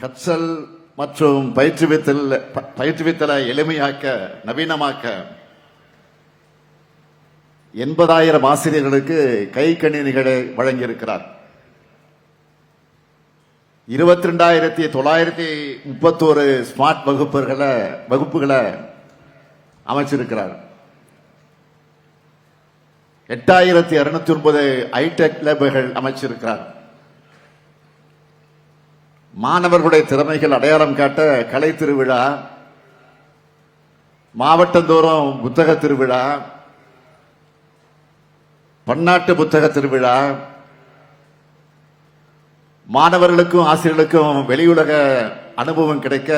கற்றல் மற்றும் பயிற்றுவித்தல் பயிற்றுவித்தலை எளிமையாக்க நவீனமாக்க எண்பதாயிரம் ஆசிரியர்களுக்கு கை கணினிகளை வழங்கியிருக்கிறார். இருபத்தி ரெண்டாயிரத்தி தொள்ளாயிரத்தி முப்பத்தோரு ஸ்மார்ட் வகுப்புகளை வகுப்புகளை அமைச்சிருக்கிறார். எட்டாயிரத்தி இருநூத்தி ஒன்பது ஐடெக் லேபுகள் அமைச்சிருக்கிறார். மாணவர்களுடைய திறமைகள் அடையாளம் காட்ட கலை திருவிழா மாவட்டந்தோறும் புத்தக திருவிழா பன்னாட்டு புத்தக திருவிழா மாணவர்களுக்கும் ஆசிரியர்களுக்கும் வெளியுலக அனுபவம் கிடைக்க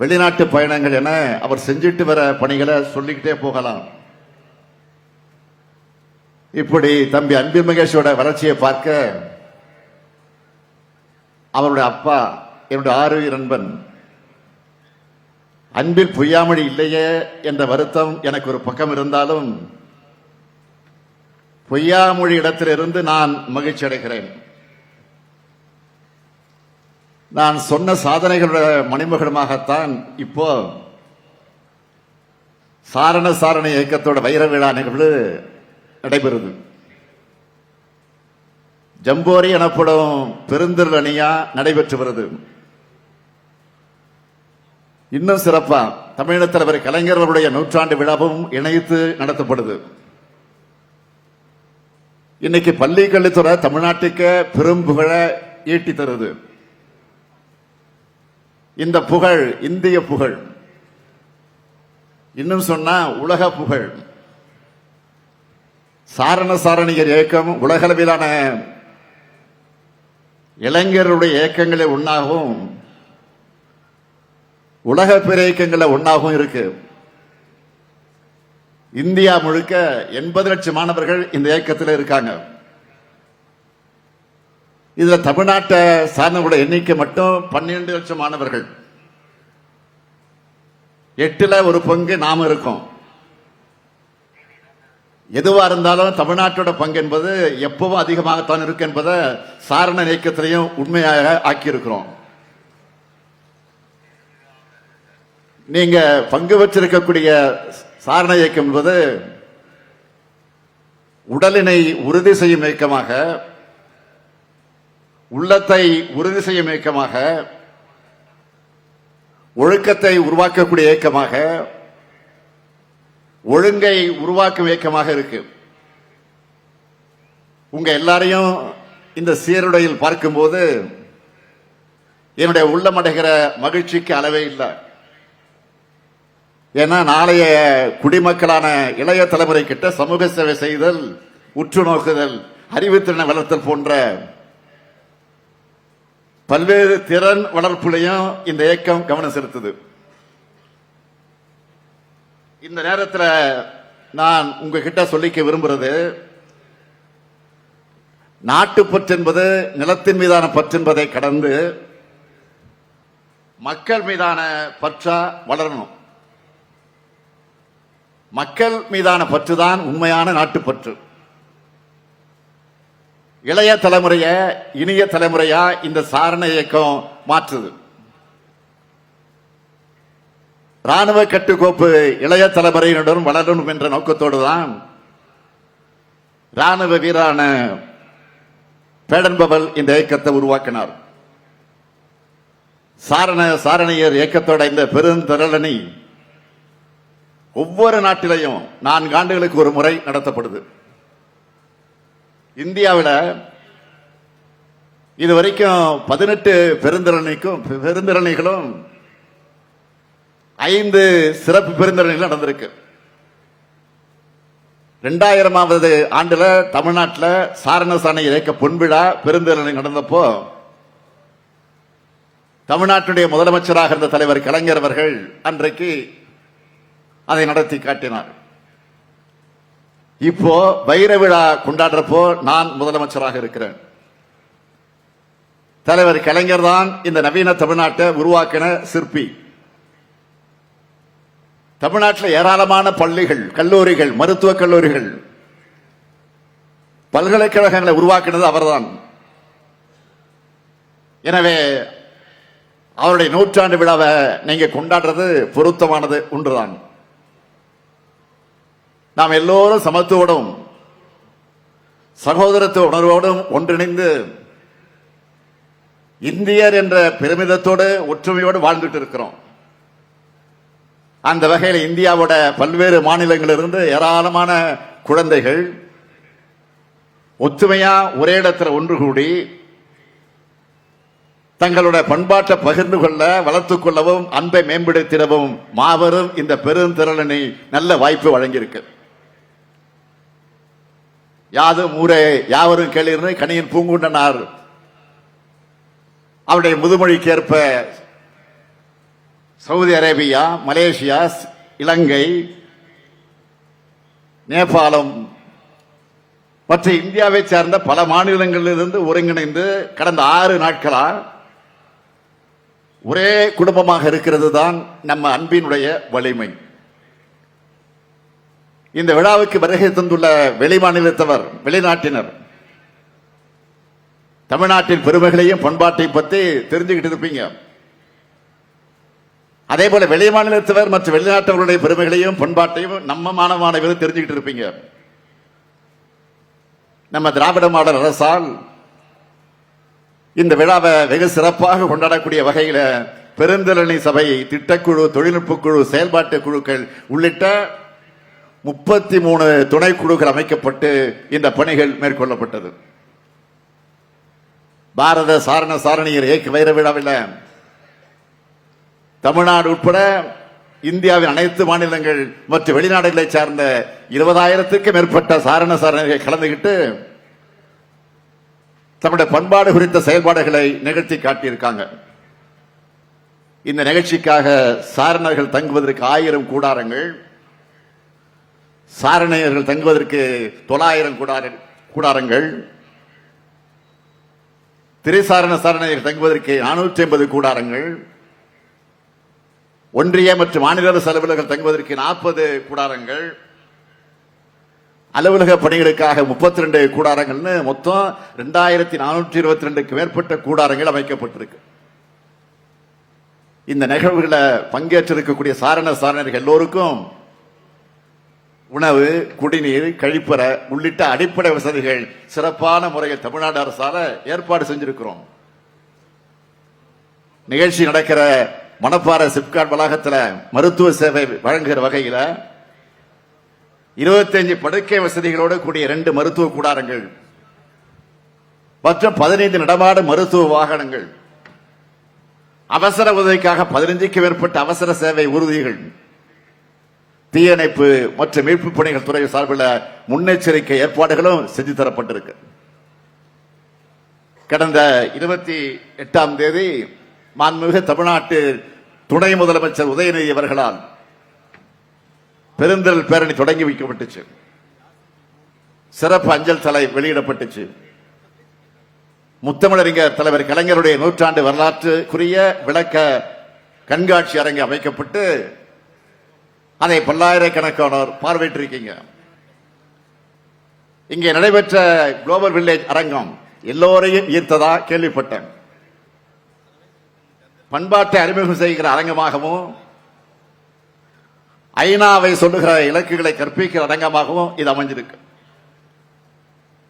வெளிநாட்டு பயணங்கள் என அவர் செஞ்சிட்டு வர பணிகளை சொல்லிக்கிட்டே போகலாம். இப்படி தம்பி அன்பில் மகேஷோட வளர்ச்சியை பார்க்க அவருடைய அப்பா என்னுடைய ஆறு நண்பன். அன்பில் பொய்யாமொழி இல்லையே என்ற வருத்தம் எனக்கு ஒரு பக்கம் இருந்தாலும் பொய்யாமொழி இடத்திலிருந்து நான் மகிழ்ச்சி அடைகிறேன். நான் சொன்ன சாதனைகளோட மணிமகுடமாகத்தான் இப்போ சாரண சாரண இயக்கத்தோட வைர விழா நிகழ்வு நடைபெறுது. ஜம்போரி எனப்படும் பெருந்திரள் அணியா நடைபெற்று வருது. இன்னும் சிறப்பா தமிழக தலைவர் கலைஞர்களுடைய நூற்றாண்டு விழாவும் இணைத்து நடத்தப்படுது. இன்னைக்கு பள்ளி கல்வித்துறை தமிழ்நாட்டுக்கு பெரும் புகழை ஈட்டி தருது. இந்த புகழ் இந்திய புகழ். இன்னும் சொன்னா உலக புகழ். சாரண சாரணியர் இயக்கம் உலகளவிலான இளைஞருடைய இயக்கங்களை ஒன்றாகவும் உலக பிற இயக்கங்களில் ஒன்றாகவும் இருக்கு. இந்தியா முழுக்க எண்பது லட்சம் மாணவர்கள் இந்த இயக்கத்தில் இருக்காங்க. இதுல தமிழ்நாட்டை சார்ந்தவங்களோட எண்ணிக்கை மட்டும் பன்னிரண்டு லட்சம் மாணவர்கள். எட்டுல ஒரு பங்கு நாம இருக்கோம். எதுவாக இருந்தாலும் தமிழ்நாட்டோட பங்கு என்பது எப்பவும் அதிகமாகத்தான் இருக்கு என்பதை சாரண இயக்கத்திலையும் உண்மையாக ஆக்கியிருக்கிறோம். நீங்க பங்கு வச்சிருக்கக்கூடிய சாரண இயக்கம் என்பது உடலினை உறுதி செய்யும் இயக்கமாக உள்ளத்தை உறுதி செய்யும் இயக்கமாக ஒழுக்கத்தை உருவாக்கக்கூடிய இயக்கமாக ஒழுங்கை உருவாக்கும் இயக்கமாக இருக்கு. உங்க எல்லாரையும் இந்த சீருடையில் பார்க்கும்போது என்னுடைய உள்ளமடைகிற மகிழ்ச்சிக்கு அளவே இல்லை. ஏன்னா நாளைய குடிமக்களான இளைய தலைமுறை கிட்ட சமூக சேவை செய்தல் உற்று நோக்குதல் அறிவுத்திறனை வளர்த்தல் போன்ற பல்வேறு திறன் வளர்ப்புலையும் இந்த இயக்கம் கவனம் செலுத்துது. இந்த நேரத்தில் நான் உங்ககிட்ட சொல்லிக்க விரும்புறது நாட்டுப்பற்று என்பது நிலத்தின் மீதான பற்று என்பதை கடந்து மக்கள் மீதான பற்றா வளரணும். மக்கள் மீதான பற்று தான் உண்மையான நாட்டுப்பற்று இளைய தலைமுறைய இனிய தலைமுறையா இந்த சாரண இயக்கம் மாற்றுது. ராணுவ கட்டுக்கோப்பு இளைய தலைமுறையினருடன் வளரணும் என்ற நோக்கத்தோடு தான் ராணுவ வீரான பேடன்பவல் இந்த இயக்கத்தை உருவாக்கினார். சாரண சாரணியர் இயக்கத்தோட இந்த பெருந்திரளணி ஒவ்வொரு நாட்டிலையும் நான்கு ஆண்டுகளுக்கு ஒரு முறை நடத்தப்படுது. இந்தியாவில் இதுவரைக்கும் பதினெட்டு பெருந்திறனைக்கும் பெருந்திரணிகளும் ஐந்து சிறப்பு பெருந்திரணிகள் நடந்திருக்கு. ரெண்டாயிரமாவது ஆண்டுல தமிழ்நாட்டில் சாரணசாணை இயக்க பொன்விழா பெருந்தொழில் நடந்தப்போ தமிழ்நாட்டுடைய முதலமைச்சராக இருந்த தலைவர் கலைஞர் அவர்கள் அன்றைக்கு அதை நடத்தி காட்டினார். இப்போ வைர விழா கொண்டாடுறப்போ நான் முதலமைச்சராக இருக்கிறேன். தலைவர் கலைஞர் தான் இந்த நவீன தமிழ்நாட்டை உருவாக்கின சிற்பி. தமிழ்நாட்டில் ஏராளமான பள்ளிகள் கல்லூரிகள் மருத்துவக் கல்லூரிகள். பல்கலைக்கழகங்களை உருவாக்கினது அவர்தான். எனவே அவருடைய நூற்றாண்டு விழாவை நீங்க கொண்டாடுறது பொருத்தமானது ஒன்றுதான். நாம் எல்லோரும் சமத்துவோடும் சகோதரத்துவ உணர்வோடும் ஒன்றிணைந்து இந்தியர் என்ற பெருமிதத்தோடு ஒற்றுமையோடு வாழ்ந்துட்டு இருக்கிறோம். அந்த வகையில் இந்தியாவோட பல்வேறு மாநிலங்களிலிருந்து ஏராளமான குழந்தைகள் ஒத்துமையா ஒரே இடத்துல ஒன்று கூடி தங்களுடைய பண்பாட்டை பகிர்ந்து கொள்ள வளர்த்துக் கொள்ளவும் அன்பை மேம்படுத்திடவும் மாபெரும் இந்த பெருந்திரளனை நல்ல வாய்ப்பு வழங்கியிருக்கு. யாதும் ஊரே யாவரும் கேள்வி கணியன் பூங்குண்டனார் அவருடைய முதுமொழிக்கு ஏற்ப சவுதி அரேபியா மலேசியா இலங்கை நேபாளம் மற்ற இந்தியாவை சார்ந்த பல மாநிலங்களிலிருந்து ஒருங்கிணைந்து கடந்த ஆறு நாட்களா ஒரே குடும்பமாக இருக்கிறது தான் நம்ம அன்பினுடைய வலிமை. இந்த விழாவுக்கு வருகை தந்துள்ள வெளிமாநிலத்தவர் வெளிநாட்டினர் தமிழ்நாட்டின் பெருமைகளையும் பண்பாட்டையும் பற்றி தெரிஞ்சுக்கிட்டு இருப்பீங்க. அதே போல வெளி மாநிலத்தவர் மற்றும் வெளிநாட்டவர்களுடைய பெருமைகளையும் பண்பாட்டையும் நம்ம மாணவ மாணவிகளும் தெரிஞ்சுக்கிட்டு இருப்பீங்க. நம்ம திராவிட மாடல் அரசால் இந்த விழாவை வெகு சிறப்பாக கொண்டாடக்கூடிய வகையில் பெருந்தரணி சபை திட்டக்குழு தொழில்நுட்ப குழு செயல்பாட்டு குழுக்கள் உள்ளிட்ட முப்பத்தி மூணு துணைக்குழுக்கள் அமைக்கப்பட்டு இந்த பணிகள் மேற்கொள்ளப்பட்டது. பாரத சாரண சாரணியர் ஏக வைர விழாவில் தமிழ்நாடு உட்பட இந்தியாவின் அனைத்து மாநிலங்கள் மற்றும் வெளிநாடுகளை சார்ந்த இருபதாயிரத்திற்கும் மேற்பட்ட சாரண சாரணிகள் கலந்துகிட்டு தம்முடைய பண்பாடு குறித்த செயல்பாடுகளை நிகழ்த்தி காட்டியிருக்காங்க. இந்த நிகழ்ச்சிக்காக சாரணர்கள் தங்குவதற்கு ஆயிரம் கூடாரங்கள் சாரணியர்கள் தங்குவதற்கு தொள்ளாயிரம் கூடார கூடாரங்கள் திரைசாரண சாரணியர்கள் தங்குவதற்கு நானூற்றி ஐம்பது கூடாரங்கள் ஒன்றிய மற்றும் மாநில அரசு அலுவலர்கள் தங்குவதற்கு நாற்பது கூடாரங்கள் அலுவலக பணிகளுக்காக முப்பத்தி ரெண்டு கூடாரங்கள்னு மொத்தம் ரெண்டாயிரத்தி நானூற்றி இருபத்தி ரெண்டுக்கு மேற்பட்ட கூடாரங்கள் அமைக்கப்பட்டிருக்கு. இந்த நிகழ்வுகளை பங்கேற்றிருக்கக்கூடிய சாரண சாரணர்கள் எல்லோருக்கும் உணவு குடிநீர் கழிப்பறை உள்ளிட்ட அடிப்படை வசதிகள் சிறப்பான முறையில் தமிழ்நாடு அரசால ஏற்பாடு செஞ்சிருக்கிறோம். நிகழ்ச்சி நடக்கிற மணப்பாறை சிப்காட் வளாகத்தில் மருத்துவ சேவை வழங்குகிற வகையில் இருபத்தஞ்சு படுக்கை வசதிகளோடு கூடிய ரெண்டு மருத்துவ கூடாரங்கள் மற்றும் பதினைந்து நடமாடு மருத்துவ வாகனங்கள். அவசர உதவிக்காக பதினைஞ்சுக்கு மேற்பட்ட அவசர சேவை உறுதிகள் தீயணைப்பு மற்றும் மீட்பு பணிகள் துறை சார்பில் முன்னெச்சரிக்கை ஏற்பாடுகளும் செஞ்சு தரப்பட்டிருக்கு. கடந்த இருபத்தி எட்டாம் தேதி மாண்புமிகு தமிழ்நாட்டு துணை முதலமைச்சர் உதயநிதி அவர்களால் பெருந்தல் பேரணி தொடங்கி வைக்கப்பட்டுச்சு. சிறப்பு அஞ்சல் தலை வெளியிடப்பட்டுச்சு. முத்தமிழறிஞர் தலைவர் கலைஞருடைய நூற்றாண்டு வரலாற்றுக்குரிய விளக்க கண்காட்சி அரங்கு அமைக்கப்பட்டு அதை பல்லாயிரக்கணக்கானோர் பார்வையிட்டிருக்கீங்க. இங்கே நடைபெற்ற குளோபல் வில்லேஜ் அரங்கம் எல்லோரையும் ஈர்த்ததா கேள்விப்பட்டேன். பண்பாட்டை அறிமுகம் செய்கிற அரங்கமாகவும் ஐநாவை சொல்லுகிற இலக்குகளை கற்பிக்கிற அரங்கமாகவும் இது அமைஞ்சிருக்கு.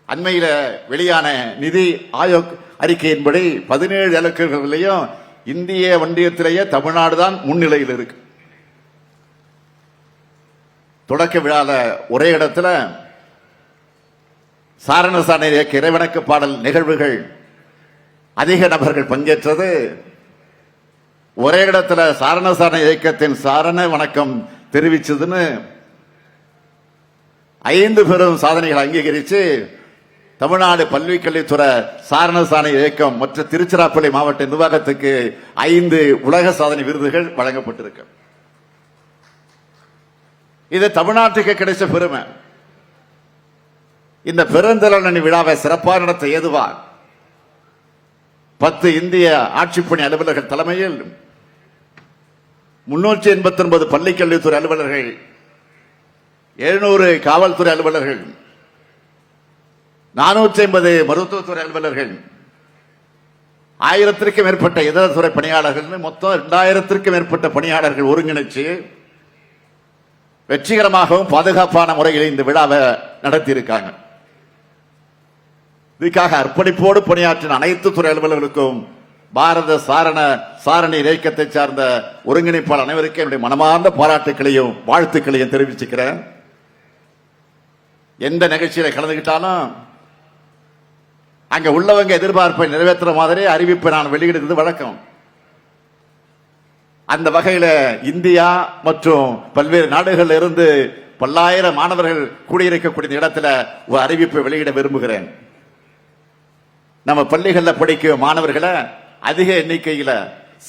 அண்மையில் வெளியான நிதி ஆயோக் அறிக்கையின்படி பதினேழு இலக்குகளிலையும் இந்திய ஒன்றியத்திலேயே தமிழ்நாடு தான் முன்னிலையில் இருக்கு. தொடக்க விழால ஒரே இடத்துல சாரண சாரண இயக்க இறைவணக்க பாடல் நிகழ்வுகள் அதிக நபர்கள் பங்கேற்றது. ஒரே இடத்துல சாரண சாரண இயக்கத்தின் சாரண வணக்கம் தெரிவிச்சதுன்னு ஐந்து பெரும் சாதனைகள் அங்கீகரித்து தமிழ்நாடு பல்விக்கல்வித்துறை சாரண சாரண இயக்கம் மற்றும் திருச்சிராப்பள்ளி மாவட்ட நிர்வாகத்துக்கு ஐந்து உலக சாதனை விருதுகள் வழங்கப்பட்டிருக்கு. இது தமிழ்நாட்டுக்கு கிடைச்ச பெருமை. இந்த பெருந்தலனி விழாவை சிறப்பாக நடத்த ஏதுவாக பத்து இந்திய ஆட்சிப்பணி அலுவலர்கள் தலைமையில் முன்னூற்றி எண்பத்தி ஒன்பது பள்ளிக்கல்வித்துறை அலுவலர்கள் எழுநூறு காவல்துறை அலுவலர்கள் நானூற்றி ஐம்பது மருத்துவத்துறை அலுவலர்கள் ஆயிரத்திற்கும் மேற்பட்ட இதர துறை பணியாளர்கள் மொத்தம் இரண்டாயிரத்திற்கும் மேற்பட்ட பணியாளர்கள் ஒருங்கிணைச்சு வெற்றிகரமாகவும் பாதுகாப்பான முறையில் இந்த விழாவை நடத்தியிருக்காங்க. இதுக்காக அர்ப்பணிப்போடு பணியாற்றின அனைத்து துறை அலுவலர்களுக்கும் பாரத சாரண சாரணி இயக்கத்தை சார்ந்த ஒருங்கிணைப்பாளர் அனைவருக்கும் என்னுடைய மனமார்ந்த பாராட்டுக்களையும் வாழ்த்துக்களையும் தெரிவிச்சுக்கிறேன். எந்த நிகழ்ச்சியில கலந்துகிட்டாலும் அங்க உள்ளவங்க எதிர்பார்ப்பை நிறைவேற்றுற மாதிரி அறிவிப்பை நான் வெளியிடுறது வழக்கம். அந்த வகையில இந்தியா மற்றும் பல்வேறு நாடுகளில் இருந்து பல்லாயிரம் மாணவர்கள் கூடியிருக்கக்கூடிய இடத்துல ஒரு அறிவிப்பை வெளியிட விரும்புகிறேன். நம்ம பள்ளிகளில் படிக்கும் மாணவர்களை அதிக எண்ணிக்கையில்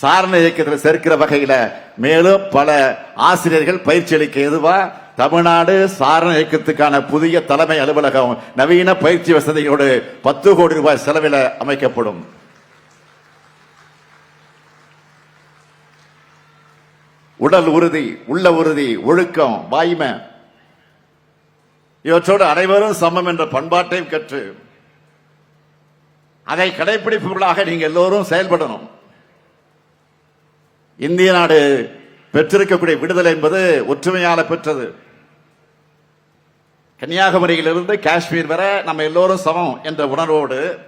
சாரண இயக்கத்தில் சேர்க்கிற வகையில் மேலும் பல ஆசிரியர்கள் பயிற்சி அளிக்க எதுவா தமிழ்நாடு சாரண இயக்கத்துக்கான புதிய தலைமை அலுவலகம் நவீன பயிற்சி வசதிகளோடு பத்து கோடி ரூபாய் செலவில் அமைக்கப்படும். உடல் உறுதி உள்ள உறுதி ஒழுக்கம் வாய்மை. இவற்றோடு அனைவரும் சமம் என்ற பண்பாட்டையும் கற்று அதை கடைபிடிப்பவர்களாக நீங்கள் எல்லோரும் செயல்படணும். இந்திய நாடு பெற்றிருக்கக்கூடிய விடுதலை என்பது ஒற்றுமையால பெற்றது. கன்னியாகுமரியிலிருந்து காஷ்மீர் வரை நம்ம எல்லோரும் சமம் என்ற உணர்வோடு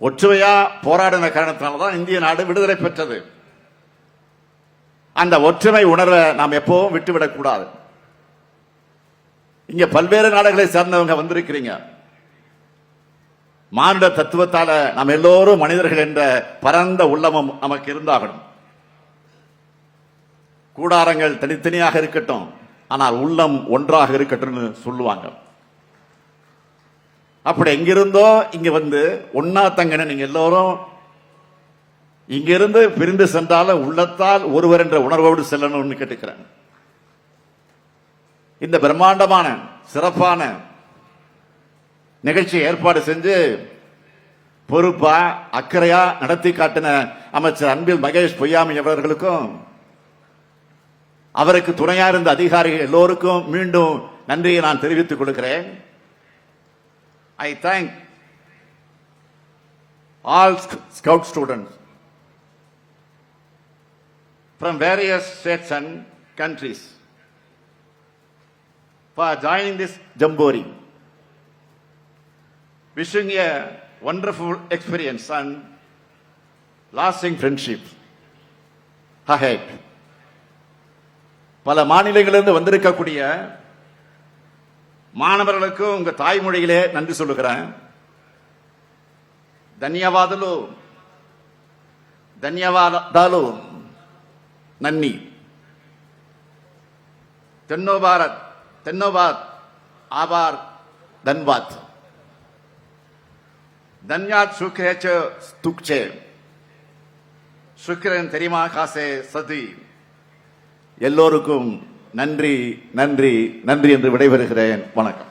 ஒற்றுமையா போராடின காரணத்தினால்தான் இந்திய நாடு விடுதலை பெற்றது. அந்த ஒற்றுமை உணர்வை நாம் எப்பவும் விட்டுவிடக்கூடாது. இங்க பல்வேறு நாடுகளை சேர்ந்தவங்க வந்திருக்கிறீங்க. மானுட தத்துவத்தால நாம் எல்லோரும் மனிதர்கள் என்ற பரந்த உள்ளமும் நமக்கு இருந்தாகணும். கூடாரங்கள் தனித்தனியாக இருக்கட்டும் ஆனால் உள்ளம் ஒன்றாக இருக்கட்டும்னு சொல்லுவாங்க. அப்படி எங்கிருந்தோ இங்க வந்து ஒன்னா தங்கன நீங்க எல்லோரும் இங்கிருந்து பிரிந்து சென்றாலும் உள்ளத்தால் ஒருவர் என்ற உணர்வோடு செல்லணும்னு கேட்டுக்கிறேன். இந்த பிரம்மாண்டமான சிறப்பான நிகழ்ச்சி ஏற்பாடு செஞ்சு பொறுப்பா அக்கறையா நடத்தி காட்டின அமைச்சர் அன்பில் மகேஷ் பொய்யாமி அவர்களுக்கும் அவருக்கு துணையா இருந்த அதிகாரிகள் எல்லோருக்கும் மீண்டும் நன்றியை நான் தெரிவித்துக் கொடுக்கிறேன் I thank all scout students from various states and countries for joining this jamboree Wishing a wonderful experience and lasting friendship ahead. பல மாநிலங்களிலிருந்து வந்திருக்கக்கூடிய மாணவர்களுக்கும் உங்க தாய்மொழியிலே நன்றி சொல்லுகிறேன் ధన్యవాదాలు ధన్యవాదాలు నన్ని తెన్నో భారత్ తెన్నో భారత్ ఆబార్ ధన్వాద్ தன்யாத் சுக்ரேச்ச துக்சே சுக்கிரன் தெரியுமா? காசே சதி. எல்லோருக்கும் நன்றி நன்றி நன்றி என்று விடைபெறுகிறேன். வணக்கம்.